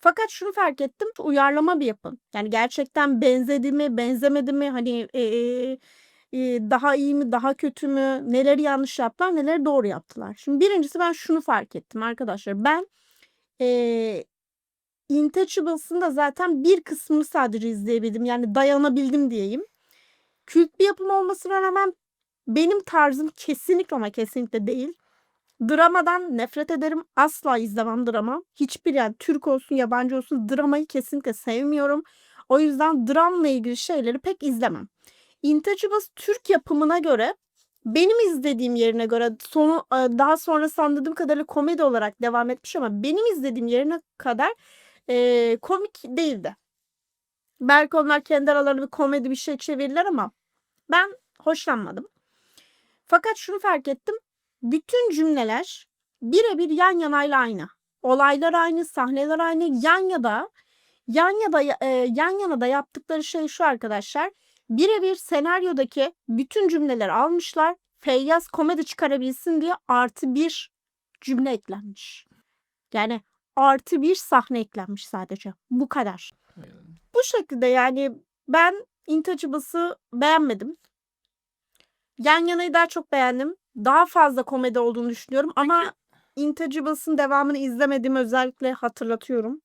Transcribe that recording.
Fakat şunu fark ettim, uyarlama bir yapım. Yani gerçekten benzedi mi, benzemedi mi, hani, eee, eee, daha iyi mi, daha kötü mü, neleri yanlış yaptılar, neleri doğru yaptılar. Şimdi birincisi ben şunu fark ettim arkadaşlar. Ben, eee, Intouchables'ın da zaten bir kısmını sadece izleyebildim. Yani dayanabildim diyeyim. Kült bir yapım olmasına rağmen benim tarzım kesinlikle ama kesinlikle değil. Dramadan nefret ederim. Asla izlemem drama. Hiçbir yani Türk olsun, yabancı olsun dramayı kesinlikle sevmiyorum. O yüzden dramla ilgili şeyleri pek izlemem. Intouchables Türk yapımına göre benim izlediğim yerine göre sonu eee, daha sonrası anladığım kadarıyla komedi olarak devam etmiş ama benim izlediğim yerine kadar, eee, komik değildi. Belki onlar kendi aralarında bir komedi bir şey çevirirler ama ben hoşlanmadım. Fakat şunu fark ettim. Bütün cümleler birebir yan yanayla aynı. Olaylar aynı, sahneler aynı. Yan ya da yan ya da eee, yan yana da yaptıkları şey şu arkadaşlar. Birebir senaryodaki bütün cümleleri almışlar. Feyyaz komedi çıkarabilsin diye artı bir cümle eklenmiş. Yani artı bir sahne eklenmiş sadece. Bu kadar. Bu şekilde yani ben Intouchables'ı beğenmedim. Yan yanayı daha çok beğendim. Daha fazla komedi olduğunu düşünüyorum ama Intouchables'ın devamını izlemediğimi özellikle hatırlatıyorum.